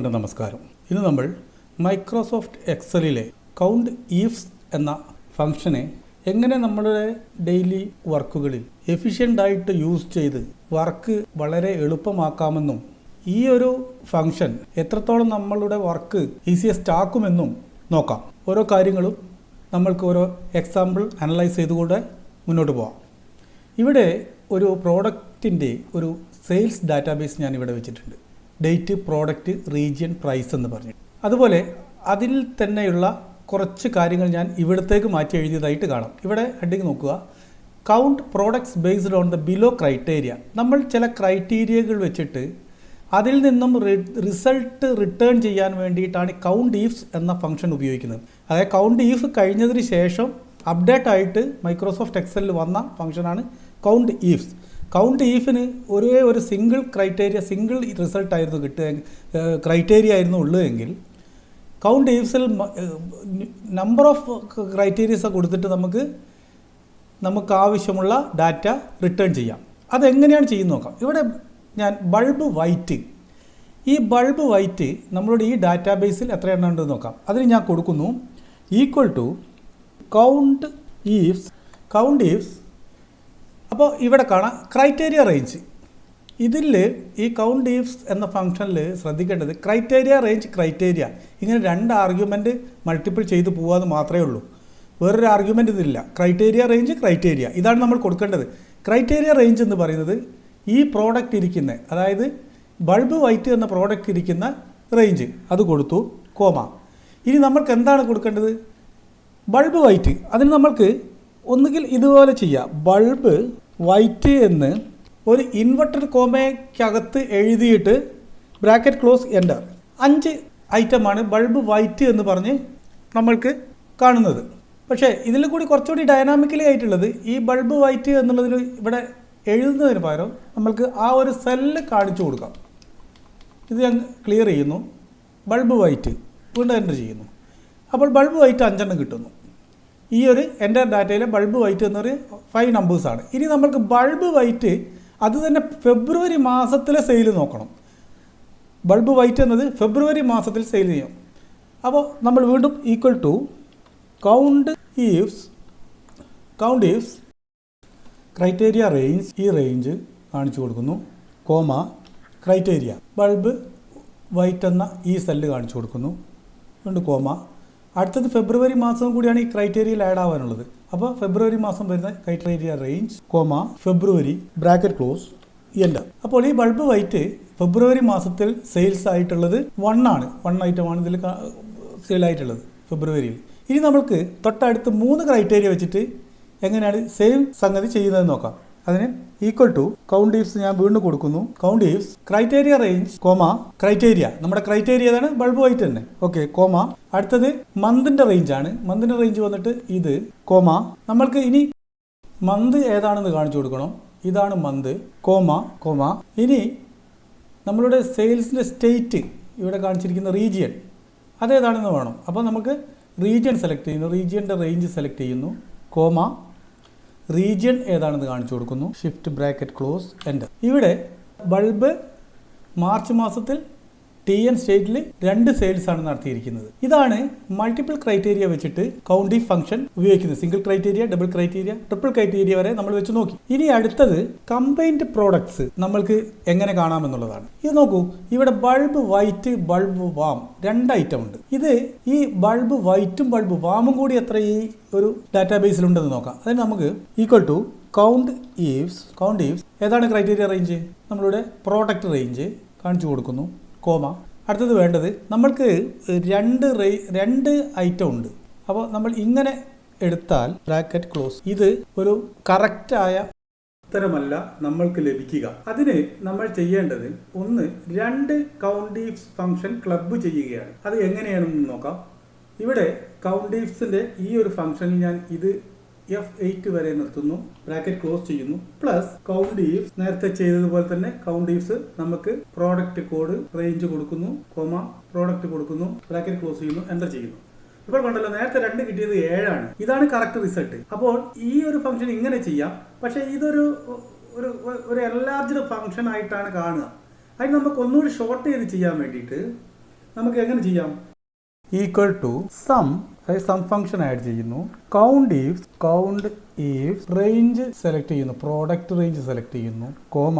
എല്ലാവർക്കും നമസ്കാരം. ഇന്ന് നമ്മൾ മൈക്രോസോഫ്റ്റ് എക്സലിലെ കൗണ്ട് ഈഫ്സ് എന്ന ഫംഗ്ഷനെ എങ്ങനെ നമ്മുടെ ഡെയിലി വർക്കുകളിൽ എഫിഷ്യന്റായിട്ട് യൂസ് ചെയ്ത് വർക്ക് വളരെ എളുപ്പമാക്കാമെന്നും ഈ ഒരു ഫംഗ്ഷൻ എത്രത്തോളം നമ്മളുടെ വർക്ക് ഈസിയസ്റ്റ് ആക്കുമെന്നും നോക്കാം. ഓരോ കാര്യങ്ങളും നമ്മൾക്ക് ഓരോ എക്സാമ്പിൾ അനലൈസ് ചെയ്തുകൊണ്ട് മുന്നോട്ട് പോകാം ഇവിടെ ഒരു പ്രോഡക്റ്റിന്റെ ഒരു സെയിൽസ് ഡാറ്റാബേസ് ഞാൻ ഇവിടെ വെച്ചിട്ടുണ്ട്. ഡേറ്റ് പ്രോഡക്റ്റ് റീജിയൻ പ്രൈസ് എന്ന് പറഞ്ഞു. അതുപോലെ അതിൽ തന്നെയുള്ള കുറച്ച് കാര്യങ്ങൾ ഞാൻ ഇവിടത്തേക്ക് മാറ്റി എഴുതിയതായിട്ട് കാണാം. ഇവിടെ ഹെഡിങ് നോക്കുക. Count products based on the below criteria നമ്മൾ ചില ക്രൈറ്റീരിയകൾ വെച്ചിട്ട് അതിൽ നിന്നും റിസൾട്ട് റിട്ടേൺ ചെയ്യാൻ വേണ്ടിയിട്ടാണ് കൗണ്ട് ഈഫ്സ് എന്ന ഫംഗ്ഷൻ ഉപയോഗിക്കുന്നത്. അതായത് കൗണ്ട് ഈഫ് കഴിഞ്ഞതിന് ശേഷം അപ്ഡേറ്റ് ആയിട്ട് മൈക്രോസോഫ്റ്റ് എക്സലിൽ വന്ന ഫംഗ്ഷനാണ് കൗണ്ട് ഈഫ്സ് കൗണ്ട് ഈഫിന് ഒരേ ഒരു സിംഗിൾ ക്രൈറ്റേരിയ സിംഗിൾ റിസൾട്ട് ആയിരുന്നു കിട്ടുക ക്രൈറ്റേരിയ ആയിരുന്നു ഉള്ളതെങ്കിൽ കൗണ്ട് ഈഫ്സിൽ നമ്പർ ഓഫ് ക്രൈറ്റീരിയസ് കൊടുത്തിട്ട് നമുക്ക് നമുക്ക് ആവശ്യമുള്ള ഡാറ്റ റിട്ടേൺ ചെയ്യാം. അതെങ്ങനെയാണ് ചെയ്യുന്നത് നോക്കാം. ഇവിടെ ഞാൻ ബൾബ് വൈറ്റ് ഈ ബൾബ് വൈറ്റ് നമ്മളുടെ ഈ ഡാറ്റാബേസിൽ എത്ര എണ്ണം ഉണ്ടെന്ന് നോക്കാം. അതിന് ഞാൻ കൊടുക്കുന്നു equal to count ifs count ifs അപ്പോൾ ഇവിടെ കാണാം ക്രൈറ്റേരിയ റേഞ്ച് ഇതിൽ ഈ കൗണ്ട് ഈഫ്സ് എന്ന ഫംഗ്ഷനിൽ ശ്രദ്ധിക്കേണ്ടത് ക്രൈറ്റേരിയ റേഞ്ച് ക്രൈറ്റേരിയ ഇങ്ങനെ രണ്ട് ആർഗ്യുമെന്റ് മൾട്ടിപ്പിൾ ചെയ്ത് പോകാമെന്ന് മാത്രമേ ഉള്ളൂ. വേറൊരു ആർഗ്യുമെന്റ് ഇതില്ല ക്രൈറ്റേരിയ റേഞ്ച് ക്രൈറ്റേരിയ ഇതാണ് നമ്മൾ കൊടുക്കേണ്ടത്. ക്രൈറ്റേരിയ റേഞ്ച് എന്ന് പറയുന്നത് ഈ പ്രോഡക്റ്റ് ഇരിക്കുന്ന അതായത് ബൾബ് വൈറ്റ് എന്ന പ്രോഡക്റ്റ് ഇരിക്കുന്ന റേഞ്ച് അത് കൊടുത്തു കോമ ഇനി നമ്മൾക്ക് എന്താണ് കൊടുക്കേണ്ടത്? ബൾബ് വൈറ്റ് അതിന് നമ്മൾക്ക് ഒന്നുകിൽ ഇതുപോലെ ചെയ്യാം. ബൾബ് വൈറ്റ് എന്ന് ഒരു ഇൻവെർട്ടർ കോമയ്ക്കകത്ത് എഴുതിയിട്ട് ബ്രാക്കറ്റ് ക്ലോസ് എന്റർ. അഞ്ച് ഐറ്റമാണ് ബൾബ് വൈറ്റ് എന്ന് പറഞ്ഞ് നമ്മൾക്ക് കാണുന്നത്. പക്ഷേ ഇതിൽ കൂടി കുറച്ചുകൂടി ഡയനാമിക്കലി ആയിട്ടുള്ളത് ഈ ബൾബ് വൈറ്റ് എന്നുള്ളതിൽ ഇവിടെ എഴുതുന്നതിന് പകരം നമ്മൾക്ക് ആ ഒരു സെല്ല് കാണിച്ചു കൊടുക്കാം. ഇത് ഞാൻ ക്ലിയർ ചെയ്യുന്നു. Bulb white. വീണ്ടും എന്റർ ചെയ്യുന്നു. അപ്പോൾ ബൾബ് വൈറ്റ് അഞ്ചെണ്ണം കിട്ടുന്നു. ഈ ഒരു എന്റെ ഡാറ്റയിലെ ബൾബ് വൈറ്റ് എന്നൊരു ഫൈവ് നമ്പേഴ്സാണ് ഇനി നമ്മൾക്ക് ബൾബ് വൈറ്റ് അത് തന്നെ ഫെബ്രുവരി മാസത്തിലെ സെയിൽ നോക്കണം. ബൾബ് വൈറ്റ് എന്നത് ഫെബ്രുവരി മാസത്തിൽ സെയിൽ ചെയ്യും. അപ്പോൾ നമ്മൾ വീണ്ടും equal to count ifs count ifs criteria range ഈ റേഞ്ച് കാണിച്ചു കൊടുക്കുന്നു. കോമ ക്രൈറ്റേരിയ ബൾബ് വൈറ്റ് എന്ന ഈ സെല്ല് കാണിച്ചു കൊടുക്കുന്നു. വീണ്ടും കോമ അടുത്തത് ഫെബ്രുവരി മാസം കൂടിയാണ് ഈ ക്രൈറ്റീരിയയിൽ ആഡ് ആവാനുള്ളത്. അപ്പോൾ ഫെബ്രുവരി മാസം വരുന്ന criteria range comma February bracket close എല്ലാം അപ്പോൾ ഈ ബൾബ് വൈറ്റ് ഫെബ്രുവരി മാസത്തിൽ സെയിൽസ് ആയിട്ടുള്ളത് വൺ ആണ്. വൺ ഐറ്റമാണ് ഇതിൽ സെയിൽ ആയിട്ടുള്ളത് ഫെബ്രുവരിയിൽ. ഇനി നമ്മൾക്ക് തൊട്ടടുത്ത് മൂന്ന് ക്രൈറ്റീരിയ വെച്ചിട്ട് എങ്ങനെയാണ് സെയിം സംഗതി ചെയ്യുന്നതെന്ന് നോക്കാം. അതിന് ഈക്വൽ ടു കൗണ്ട് ഈഫ്സ് ഞാൻ വീണ്ടും കൊടുക്കുന്നു. Count ifs criteria range comma criteria നമ്മുടെ ക്രൈറ്റേരിയ ഏതാണ് ബൾബ് വൈറ്റ് തന്നെ. ഓക്കെ കോമ അടുത്തത് മന്തിന്റെ റേഞ്ച് ആണ്. മന്തിന്റെ റേഞ്ച് വന്നിട്ട് ഇത് കോമ നമ്മൾക്ക് ഇനി മന്ത് ഏതാണെന്ന് കാണിച്ചു കൊടുക്കണം. ഇതാണ് മന്ത് കോമ കോമ ഇനി നമ്മളുടെ സെയിൽസിന്റെ സ്റ്റേറ്റ് ഇവിടെ കാണിച്ചിരിക്കുന്ന റീജിയൻ അതേതാണെന്ന് വേണം. അപ്പോൾ നമുക്ക് റീജിയൻ സെലക്ട് ചെയ്യുന്നു. റീജിയന്റെ റേഞ്ച് സെലക്ട് ചെയ്യുന്നു. കോമ റീജിയൻ ഏതാണെന്ന് കാണിച്ചു കൊടുക്കുന്നു. ഷിഫ്റ്റ് ബ്രാക്കറ്റ് ക്ലോസ് എന്റർ ഇവിടെ ബൾബ് മാർച്ച് മാസത്തിൽ ടി എൻ സ്റ്റേറ്റിൽ രണ്ട് സെയിൽസ് ആണ് നടത്തിയിരിക്കുന്നത്. ഇതാണ് മൾട്ടിപ്പിൾ ക്രൈറ്റീരിയ വെച്ചിട്ട് കൗണ്ടി ഫംഗ്ഷൻ ഉപയോഗിക്കുന്നത്. Single criteria double criteria triple criteria വരെ നമ്മൾ വെച്ച് നോക്കി. ഇനി അടുത്തത് കമ്പൈൻഡ് പ്രോഡക്ട്സ് നമ്മൾക്ക് എങ്ങനെ കാണാമെന്നുള്ളതാണ് ഇത് നോക്കൂ ഇവിടെ ബൾബ് വൈറ്റ് ബൾബ് വാം രണ്ട് ഐറ്റം ഉണ്ട്. ഇത് ഈ ബൾബ് വൈറ്റും ബൾബ് വാമും കൂടി എത്ര ഈ ഒരു ഡാറ്റാബേസിൽ ഉണ്ടെന്ന് നോക്കാം. അതിന് നമുക്ക് equal to count ifs count ifs ഏതാണ് ക്രൈറ്റീരിയ റേഞ്ച് നമ്മളുടെ പ്രോഡക്റ്റ് റേഞ്ച് കാണിച്ചു കൊടുക്കുന്നു. കോമ. അടുത്തത് വേണ്ടത് നമ്മൾക്ക് രണ്ട് റേ രണ്ട് ഐറ്റം ഉണ്ട്. അപ്പോൾ നമ്മൾ ഇങ്ങനെ എടുത്താൽ ബ്രാക്കറ്റ് ക്ലോസ്. ഇത് ഒരു കറക്റ്റായ ഉത്തരമല്ല നമ്മൾക്ക് ലഭിക്കുക. അതിന് നമ്മൾ ചെയ്യേണ്ടത് ഒന്ന് രണ്ട് കൗണ്ടീഫ്സ് ഫംഗ്ഷൻ ക്ലബ്ബ് ചെയ്യുകയാണ്. അത് എങ്ങനെയാണെന്ന് നോക്കാം. ഇവിടെ കൗണ്ടീഫ്സിന്റെ ഈ ഒരു ഫംഗ്ഷനിൽ ഞാൻ ഇത് എഫ് എയ്റ്റ് വരെ നിർത്തുന്നു. ബ്രാക്കറ്റ് ക്ലോസ് ചെയ്യുന്നു. പ്ലസ് കൗണ്ട് ഈവ്സ് നേരത്തെ ചെയ്തതുപോലെ തന്നെ കൗണ്ട് ഈവ്സ് നമുക്ക് പ്രോഡക്റ്റ് കോഡ് റേഞ്ച് കൊടുക്കുന്നു കോമ പ്രോഡക്റ്റ് കൊടുക്കുന്നു ബ്രാക്കറ്റ് ക്ലോസ് ചെയ്യുന്നു എന്റർ ചെയ്യുന്നു. ഇപ്പോൾ കണ്ടല്ലോ നേരത്തെ രണ്ട് കിട്ടിയത് ഏഴാണ്. ഇതാണ് കറക്റ്റ് റിസൾട്ട് അപ്പോൾ ഈ ഒരു ഫംഗ്ഷൻ ഇങ്ങനെ ചെയ്യാം. പക്ഷേ ഇതൊരു ഒരു ഒരു എല്ലാർജ്ഡ് ഫംഗ്ഷൻ ആയിട്ടാണ് കാണുക. അതിന് നമുക്ക് ഒന്നുകൂടി ഷോർട്ട് ചെയ്ത് ചെയ്യാൻ വേണ്ടിയിട്ട് നമുക്ക് എങ്ങനെ ചെയ്യാം? ഈക്വൽ ടു സം അതായത് സം ഫംഗ്ഷൻ ആഡ് ചെയ്യുന്നു. Count if count if range select ചെയ്യുന്നു. പ്രോഡക്റ്റ് റേഞ്ച് സെലക്ട് ചെയ്യുന്നു. കോമ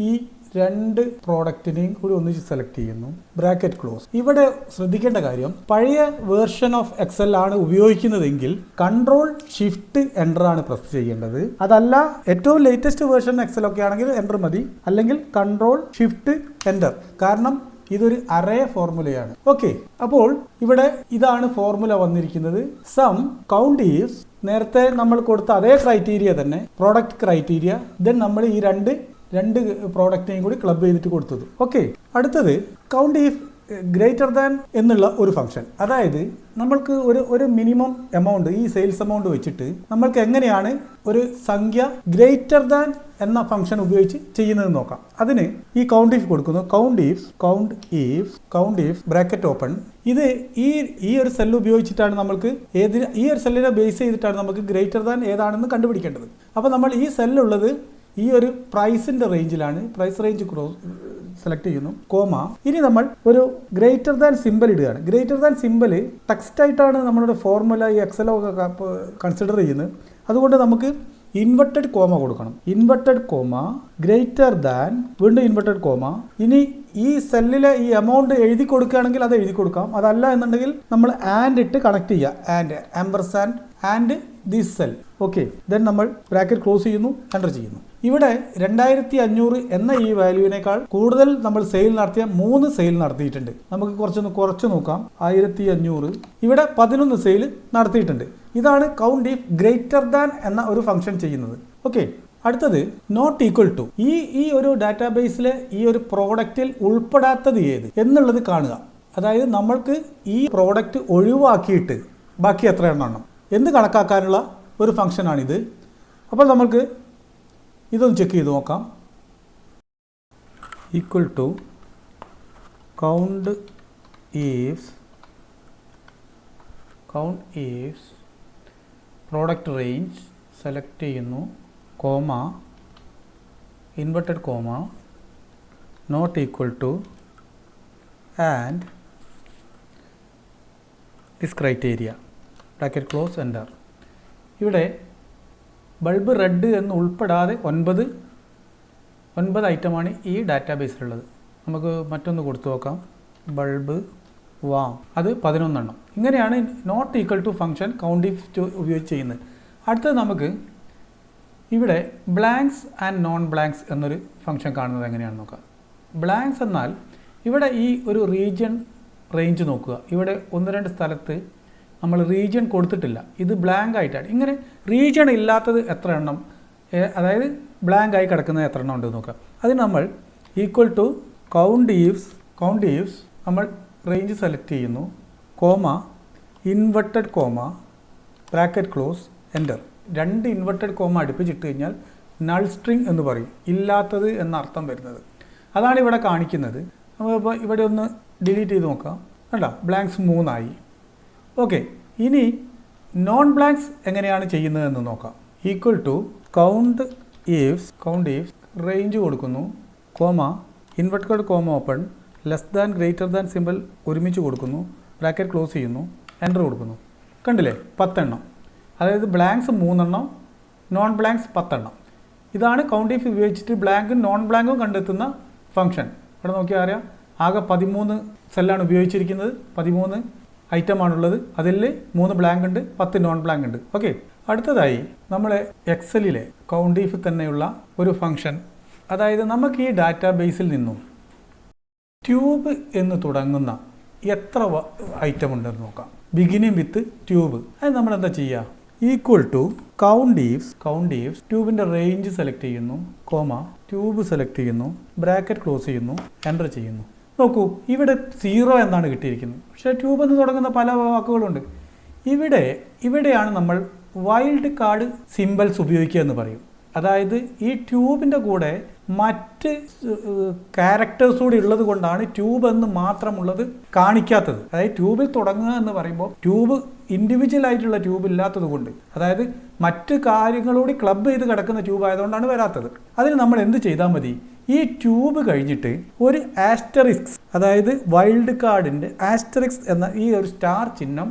ഈ രണ്ട് പ്രോഡക്റ്റിനെയും കൂടി ഒന്നിച്ച് സെലക്ട് ചെയ്യുന്നു. ബ്രാക്കറ്റ് ക്ലോസ് ഇവിടെ ശ്രദ്ധിക്കേണ്ട കാര്യം പഴയ വേർഷൻ ഓഫ് എക്സൽ ആണ് ഉപയോഗിക്കുന്നതെങ്കിൽ കൺട്രോൾ ഷിഫ്റ്റ് എന്റർ ആണ് പ്രസ് ചെയ്യേണ്ടത്. അതല്ല ഏറ്റവും ലേറ്റസ്റ്റ് വേർഷൻ എക്സൽ ഒക്കെ ആണെങ്കിൽ എന്റർ മതി. അല്ലെങ്കിൽ കൺട്രോൾ ഷിഫ്റ്റ് എന്റർ കാരണം ഇതൊരു അറേ ഫോർമുലയാണ് ഓക്കെ അപ്പോൾ ഇവിടെ ഇതാണ് ഫോർമുല വന്നിരിക്കുന്നത്. സം കൗണ്ട് ഈസ് നേരത്തെ നമ്മൾ കൊടുത്ത അതേ ക്രൈറ്റീരിയ തന്നെ പ്രോഡക്റ്റ് ക്രൈറ്റീരിയ ദെൻ നമ്മൾ ഈ രണ്ട് രണ്ട് പ്രോഡക്റ്റിനെയും കൂടി ക്ലബ് ചെയ്തിട്ട് കൊടുത്തത്. ഓക്കെ അടുത്തത് കൗണ്ട് ഈഫ് ഗ്രേറ്റർ ദാൻ എന്നുള്ള ഒരു ഫംഗ്ഷൻ അതായത് നമ്മൾക്ക് ഒരു ഒരു മിനിമം എമൗണ്ട് ഈ സെയിൽസ് എമൗണ്ട് വെച്ചിട്ട് നമ്മൾക്ക് എങ്ങനെയാണ് ഒരു സംഖ്യ ഗ്രേറ്റർ ദാൻ എന്ന ഫംഗ്ഷൻ ഉപയോഗിച്ച് ചെയ്യുന്നത് നോക്കാം. അതിന് ഈ കൗണ്ട് ഇഫ് കൊടുക്കുന്നു. Count if count if count if bracket open ഇത് ഈ ഈ ഒരു സെല്ല് ഉപയോഗിച്ചിട്ടാണ് നമ്മൾക്ക് ഏതിന് ഈ ഒരു സെല്ലിനെ ബേസ് ചെയ്തിട്ടാണ് നമുക്ക് ഗ്രേറ്റർ ദാൻ ഏതാണെന്ന് കണ്ടുപിടിക്കേണ്ടത്. അപ്പോൾ നമ്മൾ ഈ സെല്ലുള്ളത് ഈ ഒരു പ്രൈസിന്റെ റേഞ്ചിലാണ് പ്രൈസ് റേഞ്ച് ക്രോസ് സെലക്ട് ചെയ്യുന്നു. കോമ ഇനി നമ്മൾ ഒരു ഗ്രേറ്റർ ദാൻ സിമ്പൽ ഇടുകയാണ്. ഗ്രേറ്റർ ദാൻ സിമ്പൽ ടെക്സ്റ്റ് ആയിട്ടാണ് നമ്മളുടെ ഫോർമുല ഈ എക്സലോ ഒക്കെ കൺസിഡർ ചെയ്യുന്നത്. അതുകൊണ്ട് നമുക്ക് ഇൻവെർട്ടഡ് കോമ കൊടുക്കണം. ഇൻവെർട്ടഡ് കോമ ഗ്രേറ്റർ ദാൻ വീണ്ടും ഇൻവെർട്ടഡ് കോമ ഇനി ഈ സെല്ലിലെ ഈ എമൗണ്ട് എഴുതി കൊടുക്കുകയാണെങ്കിൽ അത് എഴുതി കൊടുക്കാം. അതല്ല എന്നുണ്ടെങ്കിൽ നമ്മൾ ആൻഡ് ഇട്ട് കണക്ട് ചെയ്യുക. And ampersand and this cell okay then നമ്മൾ ബ്രാക്കറ്റ് ക്ലോസ് ചെയ്യുന്നു എന്റർ ചെയ്യുന്നു. ഇവിടെ രണ്ടായിരത്തി അഞ്ഞൂറ് എന്ന ഈ വാല്യൂവിനേക്കാൾ കൂടുതൽ നമ്മൾ സെയിൽ നടത്തിയ മൂന്ന് സെയിൽ നടത്തിയിട്ടുണ്ട്. നമുക്ക് കുറച്ചൊന്ന് കുറച്ച് നോക്കാം. ആയിരത്തി അഞ്ഞൂറ് ഇവിടെ പതിനൊന്ന് സെയിൽ നടത്തിയിട്ടുണ്ട്. ഇതാണ് കൗണ്ട് ഈഫ് ഗ്രേറ്റർ ദാൻ എന്ന ഒരു ഫംഗ്ഷൻ ചെയ്യുന്നത്. ഓക്കെ അടുത്തത് നോട്ട് ഈക്വൽ ടു ഈ ഈ ഒരു ഡാറ്റാബേസിലെ ഈ ഒരു പ്രോഡക്റ്റിൽ ഉൾപ്പെടാത്തത് ഏത് എന്നുള്ളത് കാണുക. അതായത് നമ്മൾക്ക് ഈ പ്രോഡക്റ്റ് ഒഴിവാക്കിയിട്ട് ബാക്കി എത്ര എണ്ണം. എന്ന് കണക്കാക്കാനുള്ള ഒരു ഫംഗ്ഷനാണിത് അപ്പോൾ നമ്മൾക്ക് ഇതൊന്ന് ചെക്ക് ചെയ്ത് നോക്കാം. Equal to count ifs count ifs product range select ചെയ്യുന്നു. Comma inverted comma not equal to and this criteria bracket close enter ഇവിടെ ബൾബ് റെഡ് എന്ന് ഉൾപ്പെടാതെ ഒൻപത് ഒൻപത് ഐറ്റമാണ് ഈ ഡാറ്റാബേസിലുള്ളത്. നമുക്ക് മറ്റൊന്ന് കൊടുത്തു നോക്കാം. Bulb warm. അത് പതിനൊന്നെണ്ണം. ഇങ്ങനെയാണ് not equal to function count if ഉപയോഗിച്ച് ചെയ്യുന്നത്. അടുത്തത് നമുക്ക് ഇവിടെ ബ്ലാങ്ക്സ് ആൻഡ് നോൺ ബ്ലാങ്ക്സ് എന്നൊരു ഫംഗ്ഷൻ കാണുന്നത് എങ്ങനെയാണെന്ന് നോക്കാം. ബ്ലാങ്ക്സ് എന്നാൽ ഇവിടെ ഈ ഒരു റീജിയൺ റേഞ്ച് നോക്കുക. ഇവിടെ ഒന്ന് രണ്ട് സ്ഥലത്ത് നമ്മൾ റീജിയൻ കൊടുത്തിട്ടില്ല. ഇത് ബ്ലാങ്ക് ആയിട്ടാണ്. ഇങ്ങനെ റീജിയൺ ഇല്ലാത്തത് എത്ര എണ്ണം? അതായത് ബ്ലാങ്ക് ആയി കിടക്കുന്നത് എത്ര എണ്ണം ഉണ്ട് നോക്കാം അതിന് നമ്മൾ equal to count ifs count ifs നമ്മൾ റേഞ്ച് സെലക്ട് ചെയ്യുന്നു. Comma inverted comma bracket close enter രണ്ട് ഇൻവെർട്ടഡ് കോമ അടുപ്പിച്ചിട്ട് കഴിഞ്ഞാൽ നൾ സ്ട്രിങ് എന്ന് പറയും. ഇല്ലാത്തത് എന്ന അർത്ഥം വരുന്നത്. അതാണ് ഇവിടെ കാണിക്കുന്നത്. നമ്മളിപ്പോൾ ഇവിടെ ഒന്ന് ഡിലീറ്റ് ചെയ്ത് നോക്കാം. കണ്ടോ? ബ്ലാങ്ക്സ് മൂന്നായി. ഓക്കെ ഇനി നോൺ ബ്ലാങ്ക്സ് എങ്ങനെയാണ് ചെയ്യുന്നതെന്ന് നോക്കാം. Equal to count ifs count ifs range കൊടുക്കുന്നു comma inverted comma open less than greater than simple ഒരുമിച്ച് കൊടുക്കുന്നു ബ്രാക്കറ്റ് ക്ലോസ് ചെയ്യുന്നു എന്റർ കൊടുക്കുന്നു. കണ്ടില്ലേ? പത്തെണ്ണം. അതായത് ബ്ലാങ്ക്സ് മൂന്നെണ്ണം നോൺ ബ്ലാങ്ക്സ് പത്തെണ്ണം. ഇതാണ് കൗണ്ട് ഈഫ് ഉപയോഗിച്ചിട്ട് ബ്ലാങ്കും നോൺ ബ്ലാങ്കും കണ്ടെത്തുന്ന ഫംഗ്ഷൻ ഇവിടെ നോക്കിയാൽ അറിയാം? ആകെ പതിമൂന്ന് സെല്ലാണ് ഉപയോഗിച്ചിരിക്കുന്നത്. പതിമൂന്ന് ഐറ്റമാണുള്ളത്. അതിൽ മൂന്ന് ബ്ലാങ്ക് ഉണ്ട് പത്ത് നോൺ ബ്ലാങ്ക് ഉണ്ട്. ഓക്കെ അടുത്തതായി നമ്മൾ എക്സലിലെ കൗണ്ട് ഈഫ് തന്നെയുള്ള ഒരു ഫംഗ്ഷൻ അതായത് നമുക്ക് ഈ ഡാറ്റാ ബേസിൽ നിന്നും ട്യൂബ് എന്ന് തുടങ്ങുന്ന എത്ര ഐറ്റം ഉണ്ടെന്ന് നോക്കാം. ബിഗിനിങ് വിത്ത് ട്യൂബ് അത് നമ്മൾ എന്താ ചെയ്യുക equal to count ifs count ifs ട്യൂബിന്റെ range select ചെയ്യുന്നു കോമ ട്യൂബ് സെലക്ട് ചെയ്യുന്നു ബ്രാക്കറ്റ് ക്ലോസ് ചെയ്യുന്നു എന്റർ ചെയ്യുന്നു. നോക്കൂ ഇവിടെ സീറോ എന്നാണ് കിട്ടിയിരിക്കുന്നത്. പക്ഷേ ട്യൂബ് എന്ന് തുടങ്ങുന്ന പല വാക്കുകളുണ്ട്. ഇവിടെ ഇവിടെയാണ് നമ്മൾ വൈൽഡ് കാർഡ് സിമ്പിൾസ് ഉപയോഗിക്കുക എന്ന് പറയും. അതായത് ഈ ട്യൂബിന്റെ കൂടെ മറ്റ് ക്യാരക്ടേഴ്സ് കൂടി ഉള്ളത് കൊണ്ടാണ് ട്യൂബ് എന്ന് മാത്രമുള്ളത് കാണിക്കാത്തത്. അതായത് ട്യൂബിൽ തുടങ്ങുക എന്ന് പറയുമ്പോൾ ട്യൂബ് ഇൻഡിവിജ്വൽ ആയിട്ടുള്ള ട്യൂബ് ഇല്ലാത്തത് കൊണ്ട്. അതായത് മറ്റ് കാര്യങ്ങളോട് ക്ലബ് ചെയ്ത് കിടക്കുന്ന ട്യൂബ് ആയതുകൊണ്ടാണ് വരാത്തത്. അതിന് നമ്മൾ എന്ത് ചെയ്താൽ മതി? ഈ ട്യൂബ് കഴിഞ്ഞിട്ട് ഒരു ആസ്റ്ററിക്സ് അതായത് വൈൽഡ് കാർഡിന്റെ ആസ്റ്ററിക്സ് എന്ന ഈ ഒരു സ്റ്റാർ ചിഹ്നം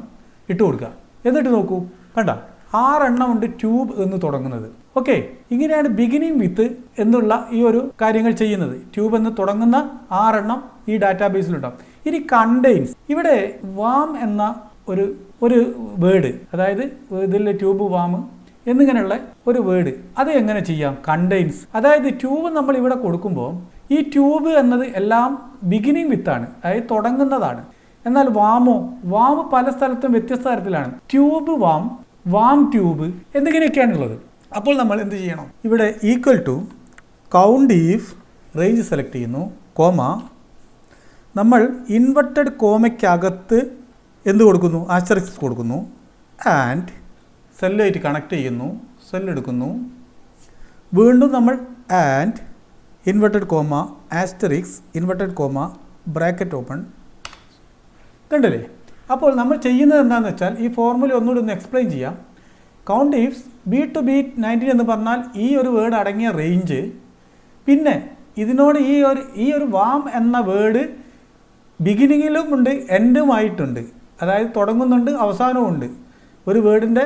ഇട്ട് കൊടുക്കുക. എന്നിട്ട് നോക്കൂ കണ്ട? ആറെണ്ണം ഉണ്ട് ട്യൂബ് എന്ന് തുടങ്ങുന്നത്. ഓക്കെ ഇങ്ങനെയാണ് ബിഗിനിങ് വിത്ത് എന്നുള്ള ഈ ഒരു കാര്യങ്ങൾ ചെയ്യുന്നത്. ട്യൂബ് എന്ന് തുടങ്ങുന്ന ആറെണ്ണം ഈ ഡാറ്റാബേസിലുണ്ടാവും ഇനി കണ്ടെയ്ൻസ് ഇവിടെ വാം എന്ന ഒരു ഒരു വേർഡ് അതായത് ഇതിൽ ട്യൂബ് വാം എന്നിങ്ങനെയുള്ള ഒരു വേർഡ് അത് എങ്ങനെ ചെയ്യാം? കണ്ടെയ്ൻസ് അതായത് ട്യൂബ് നമ്മൾ ഇവിടെ കൊടുക്കുമ്പോൾ ഈ ട്യൂബ് എന്നത് എല്ലാം ബിഗിനിങ് വിത്താണ് അതായത് തുടങ്ങുന്നതാണ്. എന്നാൽ വാമോ? വാം പല സ്ഥലത്തും വ്യത്യസ്ത തരത്തിലാണ്. ട്യൂബ് വാം വാം ട്യൂബ് എന്നിങ്ങനെയൊക്കെയാണുള്ളത് അപ്പോൾ നമ്മൾ എന്ത് ചെയ്യണം? ഇവിടെ equal to count if range select ചെയ്യുന്നു. കോമ നമ്മൾ ഇൻവെർട്ടഡ് കോമയ്ക്കകത്ത് എന്ത് കൊടുക്കുന്നു? ആസ്റ്ററിക്സ് കൊടുക്കുന്നു. ആൻഡ് സെല്ലായിട്ട് കണക്ട് ചെയ്യുന്നു സെല്ലെടുക്കുന്നു വീണ്ടും നമ്മൾ and inverted comma asterisks inverted comma bracket open കണ്ടില്ലേ? അപ്പോൾ നമ്മൾ ചെയ്യുന്നത് എന്താണെന്ന് വെച്ചാൽ ഈ ഫോർമുല ഒന്നുകൂടി ഒന്ന് എക്സ്പ്ലെയിൻ ചെയ്യാം. Count ifs B two B nineteen എന്ന് പറഞ്ഞാൽ ഈ ഒരു വേർഡ് അടങ്ങിയ റേഞ്ച് പിന്നെ ഇതിനോട് ഈ ഒരു ഈ ഒരു വാം എന്ന വേർഡ് ബിഗിനിങ്ങിലും ഉണ്ട് എൻഡുമായിട്ടുണ്ട് അതായത് തുടങ്ങുന്നുണ്ട് അവസാനവും ഉണ്ട്. ഒരു വേർഡിന്റെ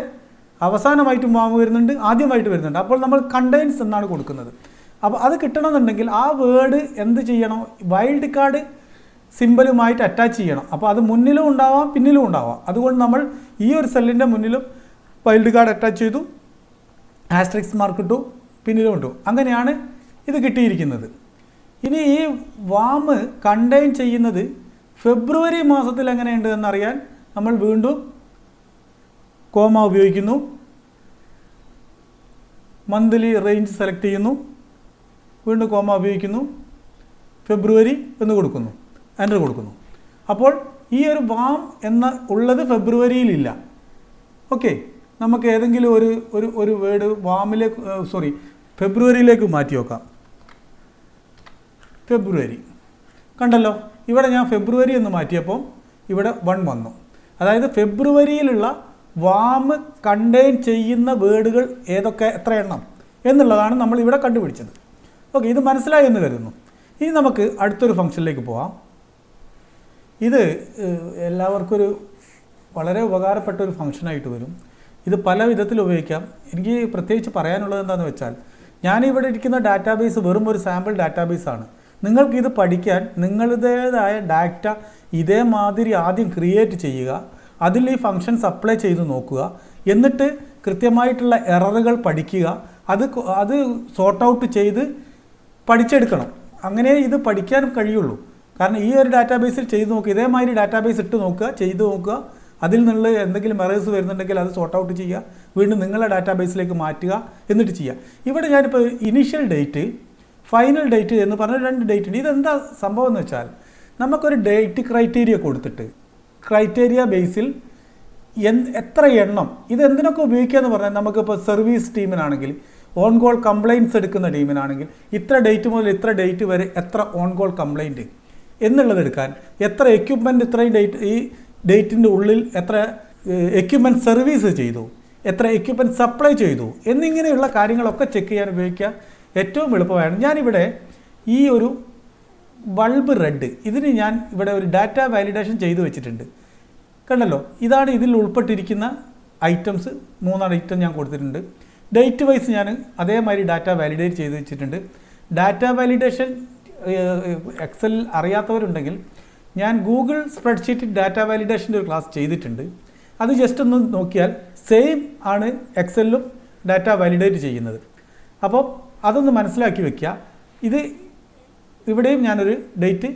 അവസാനമായിട്ടും മാവ് വരുന്നുണ്ട് ആദ്യമായിട്ട് വരുന്നുണ്ട്. അപ്പോൾ നമ്മൾ കണ്ടെയ്ൻസ് എന്നാണ് കൊടുക്കുന്നത്. അപ്പോൾ അത് കിട്ടണമെന്നുണ്ടെങ്കിൽ ആ വേർഡ് എന്ത് ചെയ്യണം? വൈൽഡ് കാർഡ് സിമ്പലുമായിട്ട് അറ്റാച്ച് ചെയ്യണം. അപ്പോൾ അത് മുന്നിലും ഉണ്ടാവാം പിന്നിലും ഉണ്ടാവാം. അതുകൊണ്ട് നമ്മൾ ഈ ഒരു സെല്ലിന്റെ മുന്നിലും വൈൽഡ് കാർഡ് അറ്റാച്ച് ചെയ്തു ആസ്ട്രിക്സ് മാർക്ക് ഇട്ടു പിന്നിലും ഇട്ടു. അങ്ങനെയാണ് ഇത് കിട്ടിയിരിക്കുന്നത്. ഇനി ഈ വാമ് കണ്ടെയ്ൻ ചെയ്യുന്നത് ഫെബ്രുവരി മാസത്തിൽ എങ്ങനെയുണ്ട് എന്നറിയാൻ നമ്മൾ വീണ്ടും കോമ ഉപയോഗിക്കുന്നു. മന്ത്ലി റേഞ്ച് സെലക്ട് ചെയ്യുന്നു. വീണ്ടും കോമ ഉപയോഗിക്കുന്നു. ഫെബ്രുവരി എന്ന് കൊടുക്കുന്നു. എന്റർ കൊടുക്കുന്നു. അപ്പോൾ ഈ ഒരു വാം എന്ന ഉള്ളത് ഫെബ്രുവരിയിലില്ല. ഓക്കെ നമുക്ക് ഏതെങ്കിലും ഒരു ഒരു ഒരു വേർഡ് വാമിലേക്ക് സോറി ഫെബ്രുവരിയിലേക്ക് മാറ്റി വെക്കാം. ഫെബ്രുവരി. കണ്ടല്ലോ? ഇവിടെ ഞാൻ ഫെബ്രുവരി എന്ന് മാറ്റിയപ്പോൾ ഇവിടെ വൺ വന്നു. അതായത് ഫെബ്രുവരിയിലുള്ള വാം കണ്ടെയ്ൻ ചെയ്യുന്ന വേർഡുകൾ ഏതൊക്കെ എത്ര എണ്ണം എന്നുള്ളതാണ് നമ്മൾ ഇവിടെ കണ്ടുപിടിച്ചത്. ഓക്കെ ഇത് മനസ്സിലായി എന്ന് കരുതുന്നു. ഇനി നമുക്ക് അടുത്തൊരു ഫംഗ്ഷനിലേക്ക് പോവാം. ഇത് എല്ലാവർക്കും ഒരു വളരെ ഉപകാരപ്പെട്ട ഒരു ഫംഗ്ഷനായിട്ട് വരും. ഇത് പല വിധത്തിൽ ഉപയോഗിക്കാം. എനിക്ക് പ്രത്യേകിച്ച് പറയാനുള്ളത് എന്താണെന്ന് വെച്ചാൽ ഞാനിവിടെ ഇരിക്കുന്ന ഡാറ്റാബേസ് വെറും ഒരു സാമ്പിൾ ഡാറ്റാബേസ് ആണ്. നിങ്ങൾക്ക് ഇത് പഠിക്കാൻ നിങ്ങളുടേതായ ഡാറ്റ ഇതേമാതിരി ആദ്യം ക്രിയേറ്റ് ചെയ്യുക. അതിൽ ഈ ഫങ്ഷൻസ് അപ്ലൈ ചെയ്ത് നോക്കുക. എന്നിട്ട് കൃത്യമായിട്ടുള്ള എററുകൾ പഠിക്കുക. അത് അത് സോർട്ട് ഔട്ട് ചെയ്ത് പഠിച്ചെടുക്കണം. അങ്ങനെ ഇത് പഠിക്കാൻ കഴിയുള്ളൂ. കാരണം ഈ ഒരു ഡാറ്റാബേസിൽ ചെയ്ത് നോക്കുക ഇതേമാതിരി ഡാറ്റാബേസ് ഇട്ട് നോക്കുക ചെയ്ത് നോക്കുക. അതിൽ നിന്നുള്ള എന്തെങ്കിലും എറേഴ്സ് വരുന്നുണ്ടെങ്കിൽ അത് സോർട്ട് ഔട്ട് ചെയ്യുക. വീണ്ടും നിങ്ങളുടെ ഡാറ്റാബേസിലേക്ക് മാറ്റുക എന്നിട്ട് ചെയ്യുക. ഇവിടെ ഞാനിപ്പോൾ ഇനീഷ്യൽ ഡേറ്റ് ഫൈനൽ ഡേറ്റ് എന്ന് പറഞ്ഞ രണ്ട് ഡേറ്റ് ഉണ്ട്. ഇതെന്താ സംഭവം എന്ന് വെച്ചാൽ നമുക്കൊരു ഡേറ്റ് ക്രൈറ്റീരിയ കൊടുത്തിട്ട് ക്രൈറ്റീരിയ ബേസിൽ എത്ര എണ്ണം ഇത് എന്തിനൊക്കെ ഉപയോഗിക്കുക എന്ന് പറഞ്ഞാൽ നമുക്കിപ്പോൾ സർവീസ് ടീമിനാണെങ്കിൽ ഓൺ കോൾ കംപ്ലയിന്റ്സ് എടുക്കുന്ന ടീമിനാണെങ്കിൽ ഇത്ര ഡേറ്റ് മുതൽ ഇത്ര ഡേറ്റ് വരെ എത്ര ഓൺ കോൾ കംപ്ലയിന്റ് എന്നുള്ളത് എടുക്കാൻ എത്ര എക്യുപ്മെന്റ് ഇത്രയും ഡേറ്റ് ഈ ഡേറ്റിന്റെ ഉള്ളിൽ എത്ര എക്യുപ്മെന്റ് സർവീസ് ചെയ്തു എത്ര എക്യുപ്മെന്റ് സപ്ലൈ ചെയ്തു എന്നിങ്ങനെയുള്ള കാര്യങ്ങളൊക്കെ ചെക്ക് ചെയ്യാൻ ഉപയോഗിക്കുക ഏറ്റവും എളുപ്പമാണ് ഞാനിവിടെ ഈ ഒരു ബൾബ് റെഡ് ഇതിന് ഞാൻ ഇവിടെ ഒരു ഡാറ്റ വാലിഡേഷൻ ചെയ്തു വെച്ചിട്ടുണ്ട്. കണ്ടല്ലോ? ഇതാണ് ഇതിൽ ഉൾപ്പെട്ടിരിക്കുന്ന ഐറ്റംസ് മൂന്നാണ് ഐറ്റം ഞാൻ കൊടുത്തിട്ടുണ്ട്. ഡേറ്റ് വൈസ് ഞാൻ അതേമാതിരി ഡാറ്റ വാലിഡേറ്റ് ചെയ്ത് വെച്ചിട്ടുണ്ട്. ഡാറ്റ വാലിഡേഷൻ എക്സൽ അറിയാത്തവരുണ്ടെങ്കിൽ ഞാൻ ഗൂഗിൾ സ്പ്രെഡ്ഷീറ്റ് ഡാറ്റ വാലിഡേഷന്റെ ഒരു ക്ലാസ് ചെയ്തിട്ടുണ്ട്. അത് ജസ്റ്റ് ഒന്ന് നോക്കിയാൽ സെയിം ആണ് എക്സലിലും ഡാറ്റ വാലിഡേറ്റ് ചെയ്യുന്നത്. അപ്പോൾ അതൊന്ന് മനസ്സിലാക്കി വെക്കുക ഇത് ഇവിടെയും ഞാനൊരു ഡേറ്റ്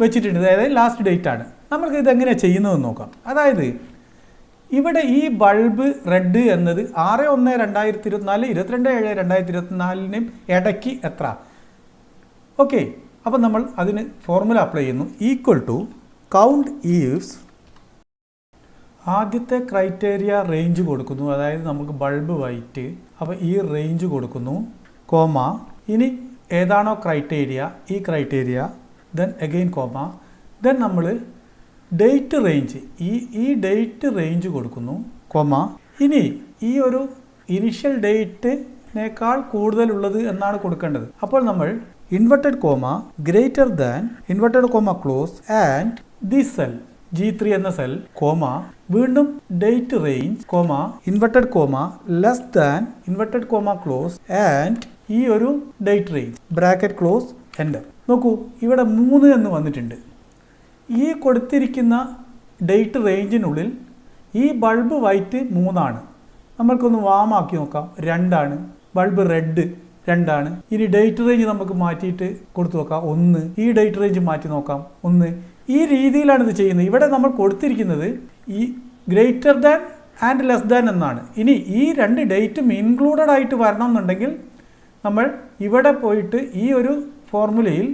വെച്ചിട്ടുണ്ട്. അതായത് ലാസ്റ്റ് ഡേറ്റ് ആണ്. നമ്മൾക്ക് ഇതെങ്ങനെയാണ് ചെയ്യുന്നതെന്ന് നോക്കാം. അതായത് ഇവിടെ ഈ ബൾബ് റെഡ് എന്നത് ആറ് ഒന്ന് രണ്ടായിരത്തി ഇരുപത്തിനാല് ഇരുപത്തിരണ്ട് ഏഴ് രണ്ടായിരത്തി ഇരുപത്തിനാലിനും ഇടയ്ക്ക് എത്ര? ഓക്കെ അപ്പം നമ്മൾ അതിന് ഫോർമുല അപ്ലൈ ചെയ്യുന്നു. ഈക്വൽ ടു കൗണ്ട് ഈവ്സ് ആദ്യത്തെ ക്രൈറ്റേരിയ റേഞ്ച് കൊടുക്കുന്നു. അതായത് നമുക്ക് ബൾബ് വൈറ്റ് അപ്പോൾ ഈ റേഞ്ച് കൊടുക്കുന്നു കോമ ഇനി ഏതാണോ ക്രൈറ്റീരിയ ഈ criteria then again comma then നമ്മൾ ഡേറ്റ് റേഞ്ച് ഈ ഈ ഡേറ്റ് റേഞ്ച് കൊടുക്കുന്നു കോമ ഇനി ഈ ഒരു ഇനിഷ്യൽ ഡേറ്റിനേക്കാൾ കൂടുതലുള്ളത് എന്നാണ് കൊടുക്കേണ്ടത്. അപ്പോൾ നമ്മൾ inverted comma greater than inverted comma close and the cell G three എന്ന സെൽ കോമ വീണ്ടും date range comma inverted comma less than inverted comma close and ഈ ഒരു date range bracket close enter നോക്കൂ ഇവിടെ മൂന്ന് എന്ന് വന്നിട്ടുണ്ട്. ഈ കൊടുത്തിരിക്കുന്ന ഡേറ്റ് റേഞ്ചിനുള്ളിൽ ഈ ബൾബ് വൈറ്റ് മൂന്നാണ്. നമ്മൾക്കൊന്ന് വാമാക്കി നോക്കാം. രണ്ടാണ്. ബൾബ് റെഡ് രണ്ടാണ്. ഇനി ഡേറ്റ് റേഞ്ച് നമുക്ക് മാറ്റിയിട്ട് കൊടുത്തു നോക്കാം. ഒന്ന്. ഈ ഡേറ്റ് റേഞ്ച് മാറ്റി നോക്കാം. ഒന്ന്. ഈ രീതിയിലാണ് ഇത് ചെയ്യുന്നത്. ഇവിടെ നമ്മൾ കൊടുത്തിരിക്കുന്നത് ഈ greater than and less than എന്നാണ്. ഇനി ഈ രണ്ട് ഡേറ്റും ഇൻക്ലൂഡഡ് ആയിട്ട് വരണം എന്നുണ്ടെങ്കിൽ നമ്മൾ ഇവിടെ പോയിട്ട് ഈ ഒരു ഫോർമുലയിൽ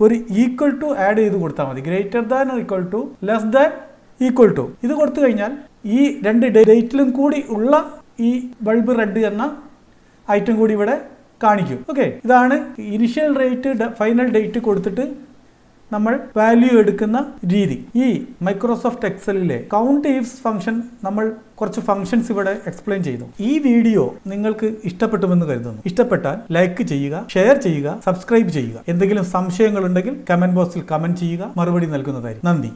ഒരു ഈക്വൽ ടു ആഡ് ചെയ്ത് കൊടുത്താൽ മതി. Greater than equal to less than equal to ഇത് കൊടുത്തു കഴിഞ്ഞാൽ ഈ രണ്ട് ഡേറ്റിലും കൂടി ഉള്ള ഈ ബൾബ് റെഡ് എന്ന ഐറ്റം കൂടി ഇവിടെ കാണിക്കും. ഓക്കെ ഇതാണ് ഇനിഷ്യൽ റേറ്റ് ഫൈനൽ ഡേറ്റ് കൊടുത്തിട്ട് നമ്മൾ വാല്യൂ എടുക്കുന്ന രീതി. ഈ മൈക്രോസോഫ്റ്റ് എക്സലിലെ കൗണ്ട് ഈവ്സ് ഫംഗ്ഷൻ നമ്മൾ കുറച്ച് ഫംഗ്ഷൻസ് ഇവിടെ എക്സ്പ്ലെയിൻ ചെയ്തു. ഈ വീഡിയോ നിങ്ങൾക്ക് ഇഷ്ടപ്പെട്ടുമെന്ന് കരുതുന്നു. ഇഷ്ടപ്പെട്ടാൽ ലൈക്ക് ചെയ്യുക ഷെയർ ചെയ്യുക സബ്സ്ക്രൈബ് ചെയ്യുക. എന്തെങ്കിലും സംശയങ്ങളുണ്ടെങ്കിൽ കമന്റ് ബോക്സിൽ കമന്റ് ചെയ്യുക. മറുപടി നൽകുന്നതായിരിക്കും. നന്ദി.